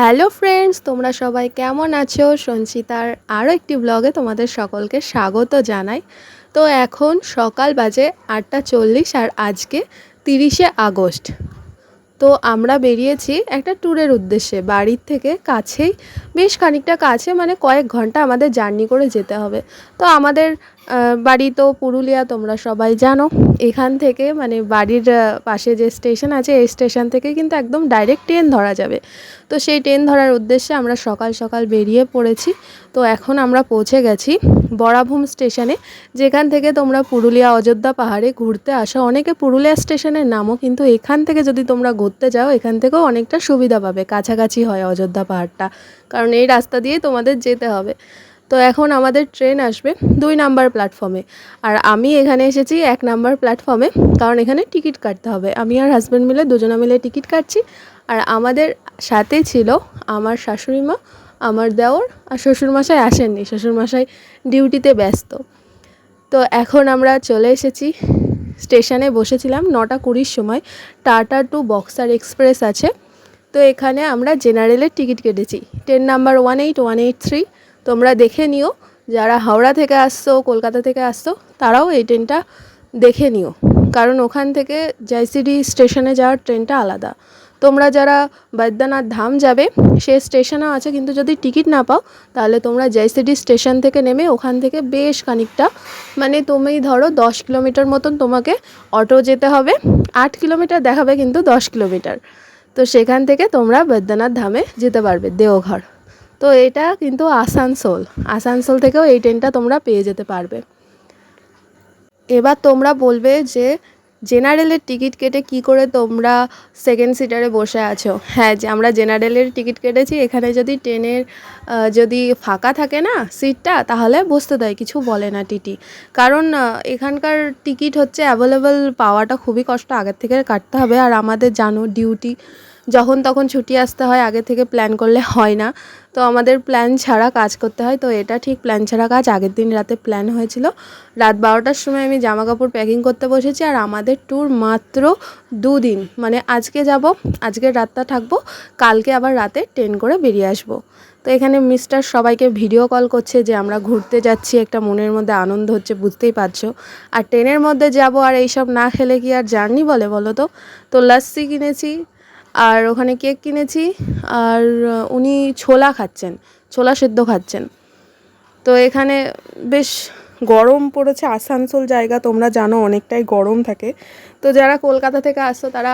Hello friends, তোমরা সবাই কেমন আছো? সঞ্চিতার আরও একটি ব্লগে তোমাদের সকলকে স্বাগত জানাই। তো এখন সকাল বাজে আটটা চল্লিশ আর আজকে তিরিশে আগস্ট। তো আমরা বেরিয়েছি একটা ট্যুরের উদ্দেশ্যে, বাড়ির থেকে কাছেই। বেশ খানিকটা কাছে মানে কয়েক ঘণ্টা আমাদের জার্নি করে যেতে হবে। তো আমাদের বাড়ি তো পুরুলিয়া, তোমরা সবাই জানো। এখান থেকে মানে বাড়ির পাশে যে স্টেশন আছে, এই স্টেশন থেকে কিন্তু একদম ডাইরেক্ট ট্রেন ধরা যাবে। তো সেই ট্রেন ধরার উদ্দেশ্যে আমরা সকাল সকাল বেরিয়ে পড়েছি। তো এখন আমরা পৌঁছে গেছি বরাভূম স্টেশনে, যেখান থেকে তোমরা পুরুলিয়া, অযোধ্যা পাহাড়ে ঘুরতে আসো। অনেকে পুরুলিয়া স্টেশনের নামও কিন্তু এখান থেকে যদি তোমরা ঘুরতে যাও, এখান থেকেও অনেকটা সুবিধা পাবে। কাছাকাছি হয় অযোধ্যা পাহাড়টা, কারণ এই রাস্তা দিয়ে তোমাদের যেতে হবে। তো এখন আমাদের ট্রেন আসবে দুই নাম্বার প্ল্যাটফর্মে আর আমি এখানে এসেছি এক নাম্বার প্ল্যাটফর্মে কারণ এখানে টিকিট কাটতে হবে। আমি আর হাজব্যান্ড মিলে দুজনে মিলে টিকিট কাটছি। আর আমাদের সাথে ছিল আমার শাশুড়ি মা, আমার দেওর আর শ্বশুরমশাই আসেননি। শ্বশুরমশাই ডিউটিতে ব্যস্ত। তো এখন আমরা চলে এসেছি স্টেশনে বসেছিলাম নটা কুড়ির সময়। টাটা টু বক্সার এক্সপ্রেস আছে। তো এখানে আমরা জেনারেলের টিকিট কেটেছি। Train number one eight one eight three তোমরা দেখে নিও। যারা হাওড়া থেকে আসছো, কলকাতা থেকে আসছো, তারাও এই ট্রেনটা দেখে নিও। কারণ ওখান থেকে জয়সিডি স্টেশনে যাওয়ার ট্রেনটা আলাদা। তোমরা যারা বৈদ্যনাথ ধাম যাবে, সে স্টেশনও আছে, কিন্তু যদি টিকিট না পাও, তাহলে তোমরা জয়সিডি স্টেশন থেকে নেমে ওখান থেকে বেশ খানিকটা মানে তুমি ধরো দশ কিলোমিটার মতন তোমাকে অটো যেতে হবে। আট কিলোমিটার দেখাবে কিন্তু দশ কিলোমিটার। তো সেখান থেকে তোমরা বৈদ্যনাথ ধামে যেতে পারবে, দেওঘর। তো এটা কিন্তু আসানসোল। আসানসোল থেকেও এই ট্রেনটা তোমরা পেয়ে যেতে পারবে। এবার তোমরা বলবে যে জেনারেলের টিকিট কেটে কি করে তোমরা সেকেন্ড সিটারে বসে আছো? হ্যাঁ যে আমরা জেনারেলের টিকিট কেটেছি, এখানে যদি ট্রেনের যদি ফাঁকা থাকে না সিটটা, তাহলে বসতে দেয়, কিছু বলে না টিটি। কারণ এখানকার টিকিট হচ্ছে অ্যাভেলেবেল পাওয়াটা খুবই কষ্ট, আগের থেকে কাটতে হবে। আর আমাদের জানো ডিউটি যখন তখন ছুটি আসতে হয়, আগে থেকে প্ল্যান করলে হয় না। তো আমাদের প্ল্যান ছাড়া কাজ করতে হয়। তো এটা ঠিক প্ল্যান ছাড়া কাজ। আগের দিন রাতে প্ল্যান হয়েছিল। রাত বারোটার সময় আমি জামা কাপড় প্যাকিং করতে বসেছি আর আমাদের ট্যুর মাত্র দুদিন। মানে আজকে যাব, আজকের রাতটা থাকব, কালকে আবার রাতে ট্রেন করে বেরিয়ে আসব। তো এখানে মিস্টার সবাইকে ভিডিও কল করছে যে আমরা ঘুরতে যাচ্ছি, একটা মনের মধ্যে আনন্দ হচ্ছে, বুঝতেই পারছ। আর ট্রেনের মধ্যে যাব আর এইসব না খেলে কি আর জার্নি বলে বলো তো? তো লাস্সি কিনেছি আর ওখানে কেক কিনেছি আর উনি ছোলা খাচ্ছেন, ছোলা সেদ্ধ খাচ্ছেন। তো এখানে বেশ গরম পড়েছে, আসানসোল জায়গা তোমরা জানো অনেকটাই গরম থাকে। তো যারা কলকাতা থেকে আসছো তারা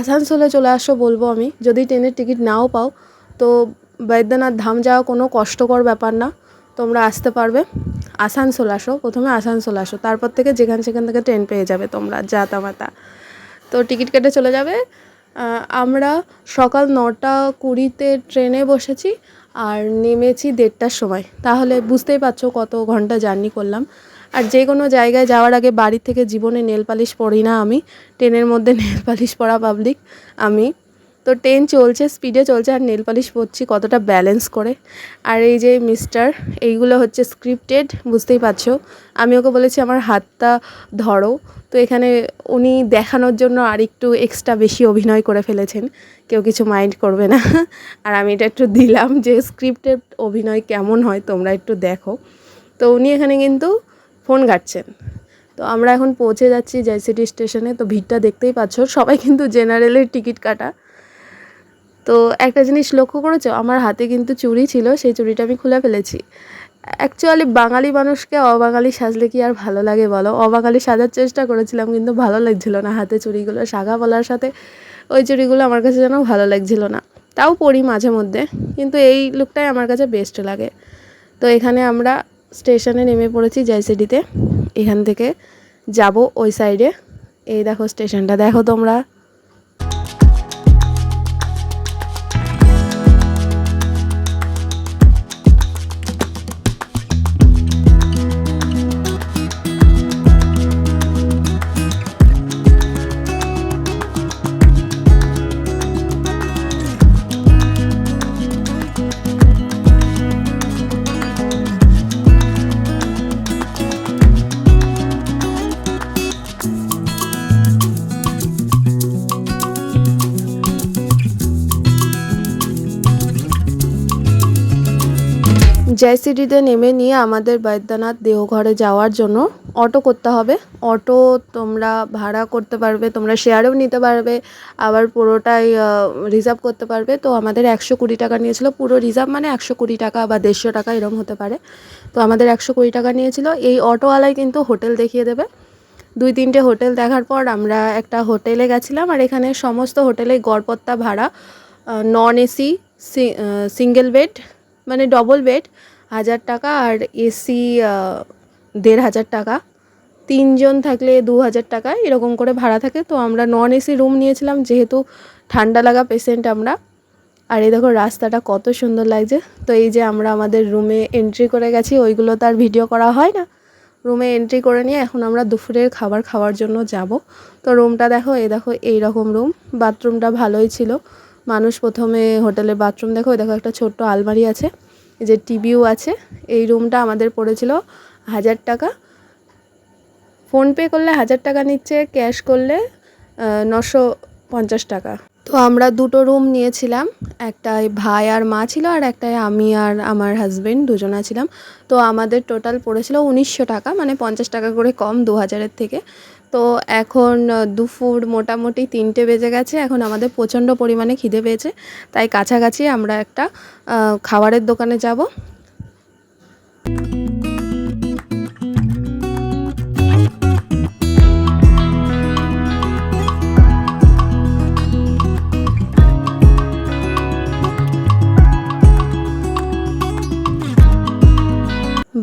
আসানসোলে চলে আসো বলব আমি, যদি ট্রেনের টিকিট নাও পাও। তো বৈদ্যনাথ ধাম যাওয়া কোনো কষ্টকর ব্যাপার না, তোমরা আসতে পারবে। আসানসোল আসো, প্রথমে আসানসোল আসো, তারপর থেকে যেখান সেখান থেকে ট্রেন পেয়ে যাবে তোমরা মাতা তো টিকিট কেটে চলে যাবে। আমরা সকাল নটা কুড়িতে ট্রেনে বসেছি আর নেমেছি দেড়টার সময়। তাহলে বুঝতেই পারছ কত ঘণ্টা জার্নি করলাম। আর যে কোনো জায়গায় যাওয়ার আগে বাড়ি থেকে জীবনে নেল পালিশ না আমি। ট্রেনের মধ্যে নেল পালিশ পাবলিক আমি। তো ট্রেন চলছে স্পিডে চলছে, আর নেল পালিশ পরছি কতটা ব্যালেন্স করে। আর এই যে মিস্টার এইগুলো হচ্ছে স্ক্রিপ্টেড বুঝতেই পারছ। আমি ওকে বলেছি, আমার হাতটা ধরো। তো এখানে উনি দেখানোর জন্য আর একটু এক্সট্রা বেশি অভিনয় করে ফেলেছেন। কেউ কিছু মাইন্ড করবে না। আর আমি এটা একটু দিলাম যে স্ক্রিপ্টেড অভিনয় কেমন হয় তোমরা একটু দেখো। তো উনি এখানে কিন্তু ফোন ঘাটছেন। তো আমরা এখন পৌঁছে যাচ্ছি জয়সিটি স্টেশনে। তো ভিড়টা দেখতেই পাচ্ছ, সবাই কিন্তু জেনারেলের টিকিট কাটা। তো একটা জিনিস লক্ষ্য করেছ? আমার হাতে কিন্তু চুড়ি ছিল, সেই চুড়িটা আমি খুলে ফেলেছি। অ্যাকচুয়ালি বাঙালি মানুষকে অবাঙালি সাজলে কি আর ভালো লাগে বলো? অবাঙালি সাজার চেষ্টা করেছিলাম, কিন্তু ভালো লাগছিল না। হাতে চুড়িগুলো শাখা বলার সাথে ওই চুড়িগুলো আমার কাছে যেন ভালো লাগছিল না। তাও পরি মাঝে মধ্যে, কিন্তু এই লুকটাই আমার কাছে বেস্ট লাগে। তো এখানে আমরা স্টেশনে নেমে পড়েছি জয়সিডিতে। এখান থেকে যাব ওই সাইডে এই দেখো স্টেশনটা দেখো তোমরা। জয়সিটিতে নেমে নিয়ে আমাদের বৈদ্যনাথ দেওঘরে যাওয়ার জন্য অটো করতে হবে। অটো তোমরা ভাড়া করতে পারবে, তোমরা শেয়ারেও নিতে পারবে, আবার পুরোটাই রিজার্ভ করতে পারবে। তো আমাদের একশো কুড়ি টাকা নিয়েছিল, পুরো রিজার্ভ মানে একশো কুড়ি টাকা বা দেড়শো টাকা এরকম হতে পারে। তো আমাদের একশো কুড়ি টাকা নিয়েছিল। এই অটোওয়ালাই কিন্তু হোটেল দেখিয়ে দেবে। দুই তিনটে হোটেল দেখার পর আমরা একটা হোটেলে গেছিলাম আর এখানে সমস্ত হোটেলে গড়পত্তা ভাড়া নন এসি সিঙ্গেল বেড মানে ডবল বেড হাজার টাকা আর এসি দেড় হাজার টাকা। তিনজন থাকলে দু হাজার টাকা, এরকম করে ভাড়া থাকে। তো আমরা নন এসি রুম নিয়েছিলাম, যেহেতু ঠান্ডা লাগা পেশেন্ট আমরা। আর এই দেখো রাস্তাটা কত সুন্দর লাগছে। তো এই যে আমরা আমাদের রুমে এন্ট্রি করে গেছি, ওইগুলো তার ভিডিও করা হয় না। রুমে এন্ট্রি করে নিয়ে এখন আমরা দুপুরের খাবার খাওয়ার জন্য যাব। তো রুমটা দেখো, এই দেখো এই রকম রুম। বাথরুমটা ভালোই ছিল। মানুষ প্রথমে হোটেলের বাথরুম দেখো দেখো একটা ছোট্ট আলমারি আছে। যে টিভিও আছে, এই রুমটা আমাদের পড়েছিল হাজার টাকা। ফোনপে করলে হাজার টাকা নিচ্ছে, ক্যাশ করলে নশো পঞ্চাশ টাকা। তো আমরা দুটো রুম নিয়েছিলাম, একটায় ভাই আর মা ছিল আর একটায় আমি আর আমার হাজবেন্ড দুজনা ছিলাম। তো আমাদের টোটাল পড়েছিল উনিশশো টাকা মানে পঞ্চাশ টাকা করে কম দু হাজারের থেকে। তো এখন দুপুর মোটামুটি তিনটে বেজে গেছে। এখন আমাদের প্রচণ্ড পরিমাণে খিদে পেয়েছে। তাই কাছাকাছি আমরা একটা খাবারের দোকানে যাব।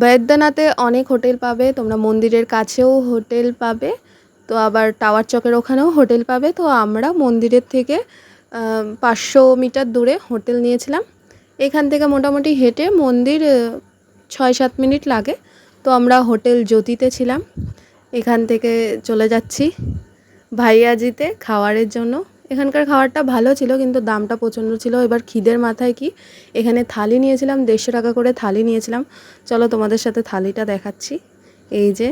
বৈদ্যনাথে অনেক হোটেল পাবে। তোমরা মন্দিরের কাছেও হোটেল পাবে। তো আবার টাওয়ার চকের ওখানেও হোটেল পাবে। তো আমরা মন্দিরের থেকে পাঁচশো মিটার দূরে হোটেল নিয়েছিলাম। এখান থেকে মোটামুটি হেঁটে মন্দির ছয় সাত মিনিট লাগে। তো আমরা হোটেল জ্যোতিতে ছিলাম। এখান থেকে চলে যাচ্ছি ভাইয়াজিতে খাওয়ারের জন্য। এখানকার খাবারটা ভালো ছিল, কিন্তু দামটা প্রচণ্ড ছিল। এবার খিদের মাথায় কি? এখানে থালি নিয়েছিলাম, দেড়শো টাকা করে থালি নিয়েছিলাম। চলো তোমাদের সাথে থালিটা দেখাচ্ছি। এই যে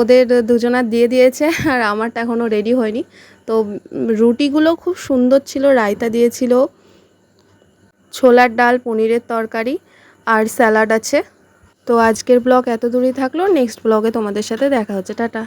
ওদের দুজনার দিয়ে দিয়েছে, আর আমারটা এখনও রেডি হয়নি। তো রুটিগুলো খুব সুন্দর ছিল, রায়তা দিয়েছিল, ছোলার ডাল, পনিরের তরকারি, আর স্যালাড আছে। তো আজকের ব্লগ এত দূরই থাকল, নেক্সট ব্লগে তোমাদের সাথে দেখা হচ্ছে, টাটা।